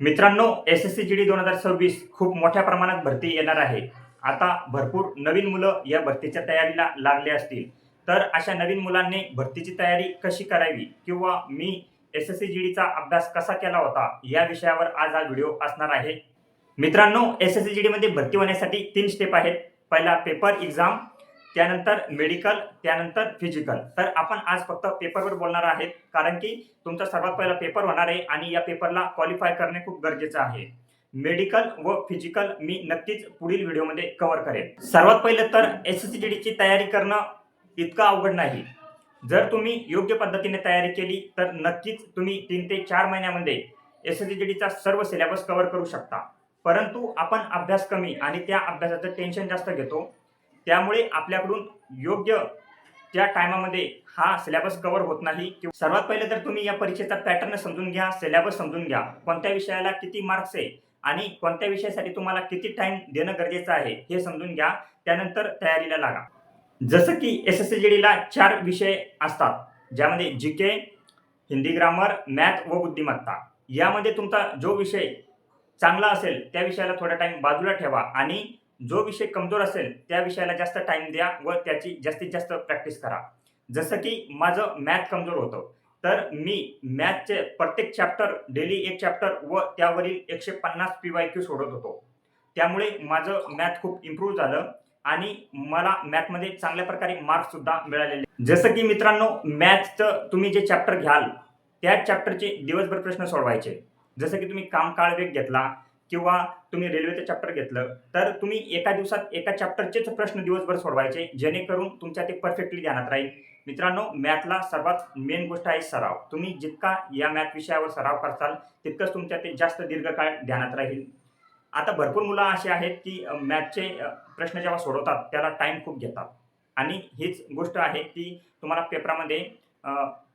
मित्रांनो S S C G D दोन हजार सव्वीस खूप मोठ्या प्रमाणात भरती येणार आहे. आता भरपूर नवीन मुलं या भरतीच्या तयारीला लागले असतील. तर अशा नवीन मुलांनी भरतीची तयारी कशी करावी किंवा मी एस एस सी जी डीचा अभ्यास कसा केला होता या विषयावर आज हा व्हिडिओ असणार आहे. मित्रांनो एस एस सी जी डीमध्ये भरती होण्यासाठी तीन स्टेप आहेत. पहिला पेपर एक्झाम त्यानंतर मेडिकल त्यानंतर फिजिकल तर आपण आज फक्त पेपरवर बोलणार आहेत कारण की तुमचा सर्वात पहिला पेपर होणार आहे आणि या पेपरला क्वालिफाय करणे खूप गरजेचं आहे. मेडिकल व फिजिकल मी नक्कीच पुढील व्हिडिओमध्ये कव्हर करेन. सर्वात पहिलं तर एस एस सी ची तयारी करणं इतकं अवघड नाही. जर तुम्ही योग्य पद्धतीने तयारी केली तर नक्कीच तुम्ही तीन ते चार महिन्यामध्ये एस एस सी डीचा सर्व सिलेबस कव्हर करू शकता. परंतु आपण अभ्यास कमी आणि त्या अभ्यासाचं टेन्शन जास्त घेतो त्यामुळे आपल्याकडून योग्य त्या टायमामध्ये हा सिलेबस कव्हर होत नाही. किंवा सर्वात पहिले तर तुम्ही या परीक्षेचा पॅटर्न समजून घ्या सिलेबस समजून घ्या. कोणत्या विषयाला किती मार्क्स आहे आणि कोणत्या विषयासाठी तुम्हाला किती टाइम देणं गरजेचं आहे हे समजून घ्या. त्यानंतर तयारीला लागा. जसं की एस एस सी जी डीला चार विषय असतात ज्यामध्ये G K Hindi grammar math व बुद्धिमत्ता. यामध्ये तुमचा जो विषय चांगला असेल त्या विषयाला थोडा टाइम बाजूला ठेवा आणि जो विषय कमजोर असेल त्या विषयाला जास्त टाईम द्या व त्याची जास्तीत जास्त प्रॅक्टिस करा. जसं की माझं मॅथ कमजोर होतं तर मी मॅथचे प्रत्येक चॅप्टर डेली एक चॅप्टर व त्यावरील एकशे पन्नास पी वाय क्यू सोडत होतो. त्यामुळे माझं मॅथ खूप इम्प्रूव्ह झालं आणि मला मॅथमध्ये चांगल्या प्रकारे मार्क्ससुद्धा मिळालेले. जसं की मित्रांनो मॅथचं तुम्ही जे चॅप्टर घ्याल त्या चॅप्टरचे दिवसभर प्रश्न सोडवायचे. जसं की तुम्ही काम काळ वेग घेतला किंवा तुम्ही रेल्वेचं चॅप्टर घेतलं तर तुम्ही एका दिवसात एका चॅप्टरचेच प्रश्न दिवसभर सोडवायचे जेणेकरून तुमच्या ते परफेक्टली ध्यानात राहील. मित्रांनो मॅथला सर्वात मेन गोष्ट आहे सराव. तुम्ही जितका या मॅथ विषयावर सराव करताल तितकंच तुमच्या ते जास्त दीर्घकाळ ध्यानात राहील. आता भरपूर मुलं अशी आहेत की मॅथचे प्रश्न जेव्हा सोडवतात त्याला टाईम खूप घेतात. आणि हीच गोष्ट आहे की तुम्हाला पेपरामध्ये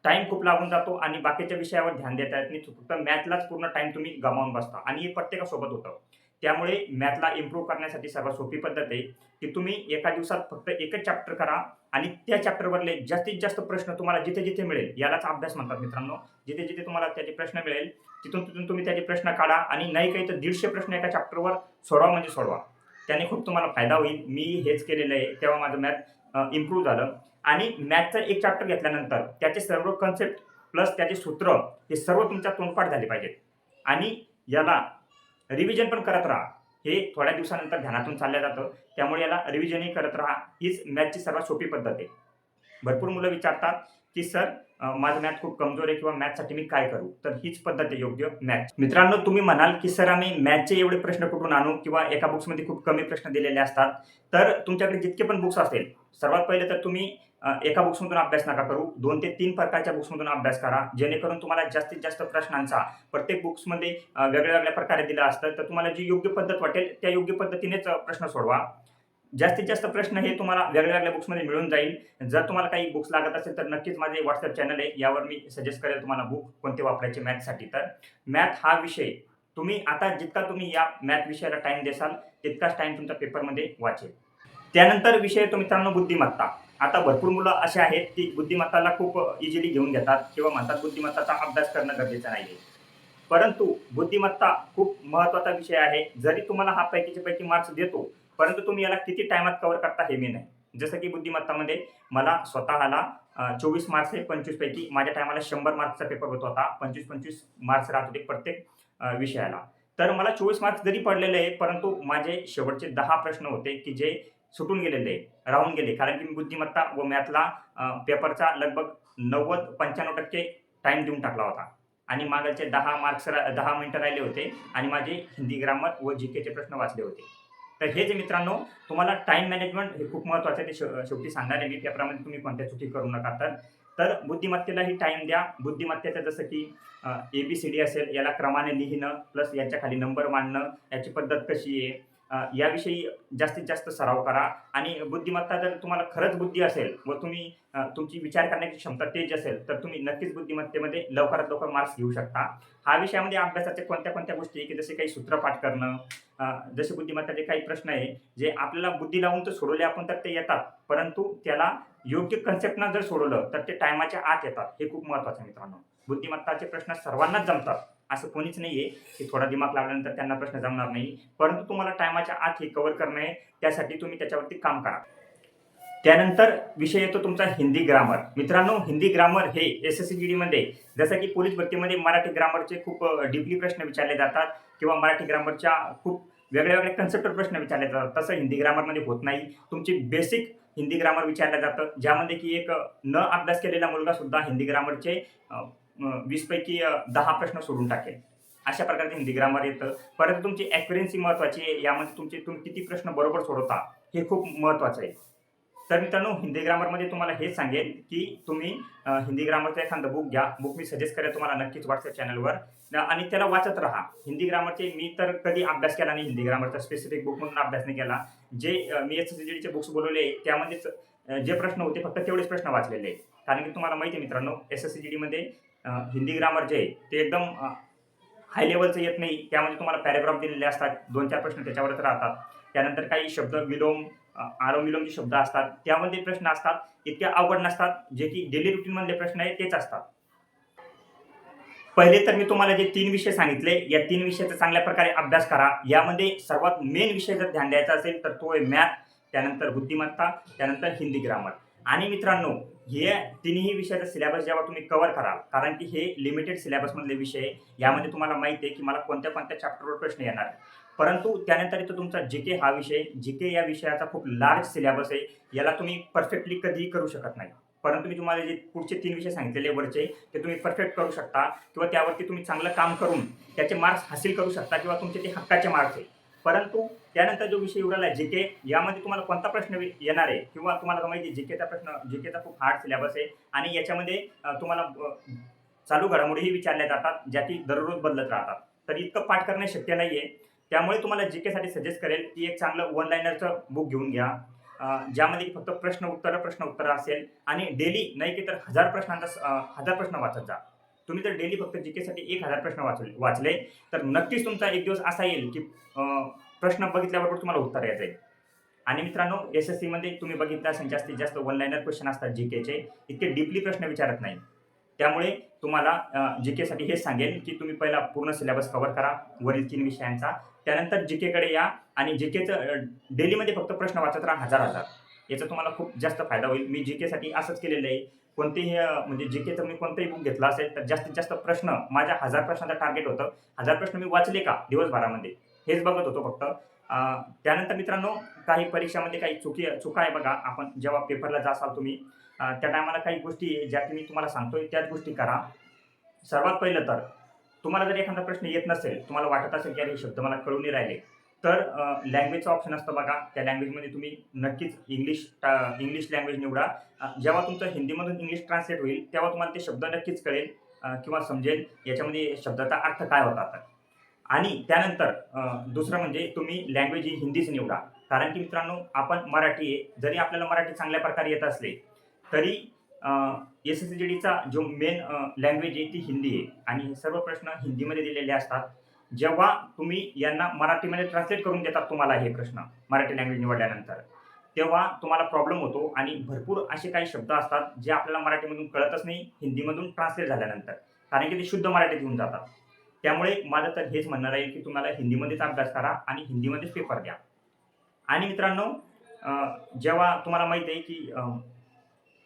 टाईम खूप लागून जातो आणि बाकीच्या विषयावर ध्यान देता येत नाही. फक्त मॅथलाच पूर्ण टाईम तुम्ही गमावून बसता. आणि हे प्रत्येकासोबत होतं. त्यामुळे मॅथला इम्प्रूव्ह करण्यासाठी सर्वात सोपी पद्धत आहे की तुम्ही एका दिवसात फक्त एकच चॅप्टर करा आणि त्या चॅप्टरवरले जास्तीत जास्त प्रश्न तुम्हाला जिथे जिथे मिळेल यालाच अभ्यास म्हणतात मित्रांनो. जिथे जिथे तुम्हाला त्याचे प्रश्न मिळेल तिथून तिथून तुम्ही त्याचे प्रश्न काढा आणि नाही काही तर दीडशे प्रश्न एका चॅप्टरवर सोडवा म्हणजे सोडवा. त्याने खूप तुम्हाला फायदा होईल. मी हेच केलेलं आहे. तेव्हा माझं मॅथ इम्प्रूव्ह झालं. आणि मॅथचं एक चॅप्टर घेतल्यानंतर त्याचे सर्व कन्सेप्ट प्लस त्याचे सूत्र हे सर्व तुमच्या तोंडपाठ झाले पाहिजेत. आणि याला रिव्हिजन पण करत राहा. हे थोड्या दिवसानंतर ध्यानातून चाललं जातं. त्यामुळे याला रिव्हिजनही करत राहा. हीच मॅथची सर्वात सोपी पद्धत आहे. भरपूर मुलं विचारतात की सर माझं मॅथ खूप कमजोर आहे किंवा मॅथसाठी मी काय करू? तर हीच पद्धत आहे योग्य मॅथ. मित्रांनो तुम्ही म्हणाल की सर आम्ही मॅथचे एवढे प्रश्न कुठून आणू? किंवा एका बुक्समध्ये खूप कमी प्रश्न दिलेले असतात. तर तुमच्याकडे जितके पण बुक्स असेल सर्वात पहिले तर तुम्ही एका बुक्समधून अभ्यास नका करू. दोन ते तीन प्रकारच्या बुक्समधून अभ्यास करा. जेणेकरून तुम्हाला जास्तीत जास्त प्रश्नांचा प्रत्येक बुक्समध्ये वेगळ्या वेगळ्या प्रकारे दिला असतं. तर तुम्हाला जी योग्य पद्धत वाटेल त्या योग्य पद्धतीनेच प्रश्न सोडवा. जास्तीत जास्त प्रश्न हे तुम्हाला वेगळ्या वेगळ्या बुक्समध्ये मिळून जाईल. जर तुम्हाला काही बुक्स लागत असेल तर नक्कीच माझे व्हॉट्सअप चॅनल आहे. यावर मी सजेस्ट करेल तुम्हाला बुक कोणते वापरायचे मॅथसाठी तर मॅथ हा विषय तुम्ही आता जितका तुम्ही या मॅथ विषयाला टाइम देसाल तितकाच टाईम तुमच्या पेपरमध्ये वाचेल. त्यानंतर विषय तो मित्रांनो बुद्धिमत्ता. आता भरपूर मुलं असे आहेत की बुद्धिमत्ताला खूप इझिली घेऊन घेतात किंवा म्हणतात बुद्धिमत्ताचा अभ्यास करणं गरजेचं नाही आहे परंतु बुद्धिमत्ता खूप महत्त्वाचा विषय आहे. जरी तुम्हाला हा पैकीच्या पैकी मार्क्स देतो परंतु तुम्ही याला किती टायमात कव्हर करता हे मी नाही. जसं की बुद्धिमत्तामध्ये मला स्वतःला चोवीस मार्क्स आहे पंचवीस पैकी माझ्या टायमाला शंभर मार्क्सचा पेपर होत होता. पंचवीस पंचवीस मार्क्स राहत होते प्रत्येक विषयाला. तर मला चोवीस मार्क्स जरी पडलेले आहे परंतु माझे शेवटचे दहा प्रश्न होते की जे सुटून गेलेले राहून गेले. कारण की मी बुद्धिमत्ता व मॅथला पेपरचा लगभग नव्वद पंच्याण्णव टक्के टाईम देऊन टाकला होता. आणि मागचे दहा मार्क्स दहा मिनटं राहिले होते आणि माझे हिंदी ग्रामर व जी केचे प्रश्न वाचले होते. तर हे जे मित्रांनो तुम्हाला टाईम मॅनेजमेंट हे खूप महत्त्वाचं आहे. ते शेव- शेवटी सांगणार आहे मी त्याप्रमाणे तुम्ही कोणत्या चुकी करू नका. तर तर बुद्धिमत्तेलाही टाईम द्या. बुद्धिमत्तेचं जसं की ए बी सी डी असेल याला क्रमाने लिहिणं प्लस याच्या खाली नंबर मांडणं याची पद्धत कशी आहे याविषयी जास्तीत जास्त सराव करा. आणि बुद्धिमत्ता जर तुम्हाला खरंच बुद्धी असेल व तुम्ही तुमची विचार करण्याची क्षमता तेज असेल तर तुम्ही नक्कीच बुद्धिमत्तेमध्ये लवकरात लवकर मार्क्स घेऊ शकता. हा विषयामध्ये अभ्यासाच्या कोणत्या कोणत्या गोष्टी आहे की जसे काही सूत्रपाठ करणं जसे बुद्धिमत्ताचे काही प्रश्न आहे जे आपल्याला बुद्धी लावून तर सोडवले आपण तर ते येतात परंतु त्याला योग्य कन्सेप्टनं जर सोडवलं तर ते टायमाच्या आत येतात. हे खूप महत्त्वाचं मित्रांनो. बुद्धिमत्ताचे प्रश्न सर्वांनाच जमतात. असं कोणीच नाही आहे की थोडा दिमाग लागल्यानंतर त्यांना प्रश्न जमणार नाही. परंतु तुम्हाला टायमाच्या आत हे कव्हर करणं आहे त्यासाठी तुम्ही त्याच्यावरती काम करा. त्यानंतर विषय येतो तुमचा हिंदी ग्रामर मित्रांनो हिंदी ग्रामर हे एस एस सी जी डीमध्ये जसं की पोलीस भरतीमध्ये मराठी ग्रामरचे खूप डीपली प्रश्न विचारले जातात किंवा मराठी ग्रामरच्या खूप वेगळ्या वेगळ्या कन्सेप्टर प्रश्न विचारले जातात. तसं हिंदी ग्रामरमध्ये होत नाही. तुमची बेसिक हिंदी ग्रामर विचारलं जातं ज्यामध्ये की एक न अभ्यास केलेला मुलगा सुद्धा हिंदी ग्रामरचे वीसपैकी दहा प्रश्न सोडून टाकेल. अशा प्रकारचे हिंदी ग्रामर येतं. परंतु तुमची ॲक्युरेन्सी महत्त्वाची आहे. यामध्ये तुमचे तुम्ही किती प्रश्न बरोबर सोडवता हे खूप महत्त्वाचं आहे. तर मित्रांनो हिंदी ग्रामरमध्ये तुम्हाला हे सांगेल की तुम्ही हिंदी ग्रामरचं एखादं बुक घ्या. बुक मी सजेस्ट करेल तुम्हाला नक्कीच व्हॉट्सअप चॅनलवर आणि त्याला वाचत राहा. हिंदी ग्रामरचे मी तर कधी अभ्यास केला नाही हिंदी ग्रामरचा स्पेसिफिक बुक म्हणून अभ्यास नाही केला. जे मी एस एस डीचे बुक्स बोलवले त्यामध्येच जे प्रश्न होते फक्त तेवढेच प्रश्न वाचलेले आहे कारण की तुम्हाला माहिती आहे मित्रांनो एस एस सी मध्ये हिंदी ग्रामर जे आहे ते एकदम हाय लेवलचं येत नाही. त्यामध्ये तुम्हाला पॅरेग्राफ दिलेले असतात. दोन चार प्रश्न त्याच्यावरच राहतात. त्यानंतर काही शब्द विलोम आरोम विलोम जे शब्द असतात. त्यामध्ये प्रश्न असतात इतके अवघड नसतात जे की डेली रुटीनमधले प्रश्न आहे तेच असतात. पहिले तर मी तुम्हाला जे तीन विषय सांगितले या तीन विषयाचा चांगल्या प्रकारे अभ्यास करा. यामध्ये सर्वात मेन विषय जर ध्यान द्यायचा असेल तर तो आहे मॅथ त्यानंतर बुद्धिमत्ता त्यानंतर हिंदी ग्रामर आणि मित्रांनो हे तिन्ही विषयाचा सिलेबस जेव्हा तुम्ही कव्हर कराल कारण की हे लिमिटेड सिलेबसमधले विषय आहे. यामध्ये तुम्हाला माहिती आहे की मला कोणत्या कोणत्या चॅप्टरवर प्रश्न येणार आहे. परंतु त्यानंतर येतो तुमचा जी के हा विषय जी के या विषयाचा खूप लार्ज सिलेबस आहे याला तुम्ही परफेक्टली कधीही करू शकत नाही परंतु मी तुम्हाला जे पुढचे तीन विषय सांगितलेले वरचे ते तुम्ही परफेक्ट करू शकता किंवा त्यावरती तुम्ही चांगलं काम करून त्याचे मार्क्स हासिल करू शकता किंवा तुमचे ते हक्काचे मार्क्स आहे परंतु त्यानंतर जो विषय उरला जे के यामध्ये तुम्हाला कोणता प्रश्न येणार आहे? किंवा तुम्हाला माहिती जे केचा प्रश्न जे केचा खूप हार्ड सिलेबस आहे. आणि याच्यामध्ये तुम्हाला चालू घडामोडीही विचारल्या जातात ज्या की दररोज बदलत राहतात. तर इतकं पाठ करणे शक्य नाही आहे त्यामुळे तुम्हाला जी केसाठी सजेस्ट करेल की एक चांगलं वन लाईनरचं बुक घेऊन घ्या. ज्यामध्ये फक्त प्रश्न उत्तर प्रश्न उत्तर असेल. आणि डेली नाही की तर हजार प्रश्नांचा हजार प्रश्न वाचत जा. तुम्ही जर डेली फक्त जी केसाठी एक हजार प्रश्न वाचले वाचले. तर नक्कीच तुमचा एक दिवस असा येईल की प्रश्न बघितल्याबरोबर तुम्हाला उत्तर यायचं आहे आणि मित्रांनो एस एस सीमध्ये तुम्ही बघितलं असेल जास्तीत जास्त वन लाईनर क्वेश्चन असतात जी केचे इतके डीपली प्रश्न विचारत नाही त्यामुळे तुम्हाला जी केसाठी हेच सांगेल की तुम्ही पहिला पूर्ण सिलेबस कव्हर करा वरील तीन विषयांचा. त्यानंतर जी केकडे या आणि जी केचं डेलीमध्ये फक्त प्रश्न वाचत राहा हजार हजार. याचा तुम्हाला खूप जास्त फायदा होईल. मी जी केसाठी असंच केलेलं आहे. कोणतेही म्हणजे जी केचं मी कोणतंही बुक घेतला असेल तर जास्तीत जास्त प्रश्न माझ्या हजार प्रश्नाचं टार्गेट होतं. हजार प्रश्न मी वाचले का? दिवसभरामध्ये. हेच बघत होतो फक्त. त्यानंतर मित्रांनो काही परीक्षामध्ये काही चुकी चुका आहे बघा. आपण जेव्हा पेपरला जासाल तुम्ही त्या टायमाला काही गोष्टी ज्या की मी तुम्हाला सांगतोय त्याच गोष्टी करा. सर्वात पहिलं तर तुम्हाला जर एखादा प्रश्न येत नसेल तुम्हाला वाटत असेल की अरे हे शब्द मला कळून राहिले तर लँग्वेजचा ऑप्शन असतं बघा. त्या लँग्वेजमध्ये तुम्ही नक्कीच इंग्लिश इंग्लिश लँग्वेज निवडा. जेव्हा तुमचं हिंदीमधून इंग्लिश ट्रान्सलेट होईल तेव्हा तुम्हाला ते शब्द नक्कीच कळेल किंवा समजेल. याच्यामध्ये शब्दाचा अर्थ काय होता तर. आणि त्यानंतर दुसरं म्हणजे तुम्ही लँग्वेज ही हिंदीच निवडा. कारण की मित्रांनो आपण मराठी आहे. जरी आपल्याला मराठी चांगल्या प्रकारे येत असले तरी एस एस सी जी डीचा जो मेन लँग्वेज आहे ती हिंदी आहे. आणि हे सर्व प्रश्न हिंदीमध्ये दिलेले असतात. जेव्हा तुम्ही यांना मराठीमध्ये ट्रान्सलेट करून देतात तुम्हाला हे प्रश्न मराठी लँग्वेज निवडल्यानंतर तेव्हा तुम्हाला प्रॉब्लेम होतो. आणि भरपूर असे काही शब्द असतात जे आपल्याला मराठीमधून कळतच नाही हिंदीमधून ट्रान्सलेट झाल्यानंतर. कारण की ते शुद्ध मराठीत येऊन जातात. त्यामुळे माझं तर हेच म्हणणं राहील की तुम्हाला हिंदीमध्येच अभ्यास करा आणि हिंदीमध्येच पेपर द्या. आणि मित्रांनो जेव्हा तुम्हाला माहीत आहे की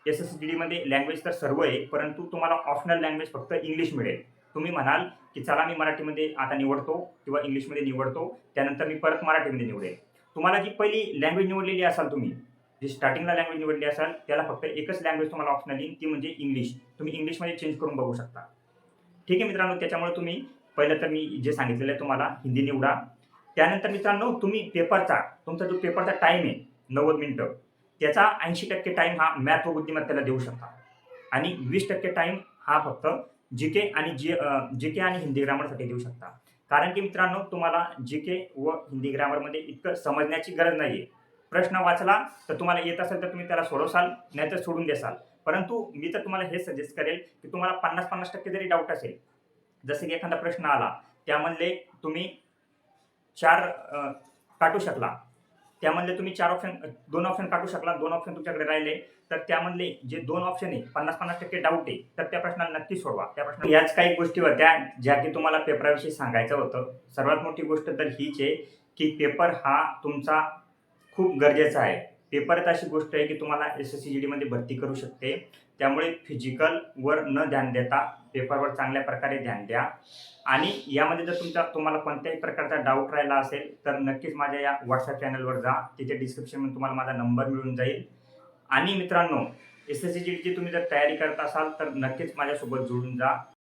एस एस डी डीमध्ये लँग्वेज तर सर्व आहे परंतु तुम्हाला ऑप्शनल लँग्वेज फक्त इंग्लिश मिळेल. तुम्ही म्हणाल की चला मी मराठीमध्ये आता निवडतो किंवा इंग्लिशमध्ये निवडतो त्यानंतर मी परत मराठीमध्ये निवडेल. तुम्हाला जी पहिली लँग्वेज निवडलेली असाल तुम्ही जी स्टार्टिंगला लँग्वेज निवडली असाल त्याला फक्त एकच लँग्वेज तुम्हाला ऑप्शनल येईल ती म्हणजे इंग्लिश तुम्ही इंग्लिशमध्ये चेंज करून बघू शकता. ठीक आहे मित्रांनो त्याच्यामुळे तुम्ही पहिलं तर मी जे सांगितलेलं आहे तुम्हाला हिंदी निवडा. त्यानंतर मित्रांनो तुम्ही पेपरचा तुमचा जो पेपरचा टाईम आहे नव्वद मिनटं त्याचा ऐंशी टक्के टाईम हा मॅथ व बुद्धिमत्तेला देऊ शकता. आणि वीस टक्के टाईम हा फक्त जी के आणि जी जी के आणि हिंदी ग्रामरसाठी देऊ शकता. कारण की मित्रांनो तुम्हाला जी के व हिंदी ग्रामरमध्ये इतकं समजण्याची गरज नाही आहे प्रश्न वाचला तर तुम्हाला येत असेल तर तुम्ही त्याला सोडवसाल नाहीतर सोडून देसाल. परंतु मी तर तुम्हाला हे सजेस्ट करेल की तुम्हाला पन्नास पन्नास टक्के जरी डाऊट असेल जसे की एखादा प्रश्न आला त्यामधले तुम्ही चार काटू शकला. त्यामधले तुम्ही चार ऑप्शन दोन ऑप्शन काढू शकला दोन ऑप्शन तुमच्याकडे राहिले तर त्यामधले जे दोन ऑप्शन आहे पन्नास पन्नास टक्के डाऊट आहे तर त्या प्रश्नाला नक्की सोडवा. त्या प्रश्न याच काही गोष्टी होत्या ज्या की तुम्हाला पेपराविषयी सांगायचं होतं. सर्वात मोठी गोष्ट तर हीच आहे की पेपर हा तुमचा खूप गरजेचा आहे. पेपर एक अशी गोष्ट आहे की तुम्हाला एस एस सी जी डीमध्ये भरती करू शकते. त्यामुळे फिजिकलवर न ध्यान देता पेपरवर चांगल्या प्रकारे ध्यान द्या. आणि यामध्ये जर तुमचा तुम्हाला कोणत्याही प्रकारचा डाऊट राहिला असेल तर नक्कीच माझ्या या व्हॉट्सअप चॅनलवर जा. तिथे डिस्क्रिप्शनमध्ये तुम्हाला माझा नंबर मिळून जाईल. आणि मित्रांनो एस एस सी जी डीची तुम्ही जर तयारी करत असाल तर नक्कीच माझ्यासोबत जुळून जा.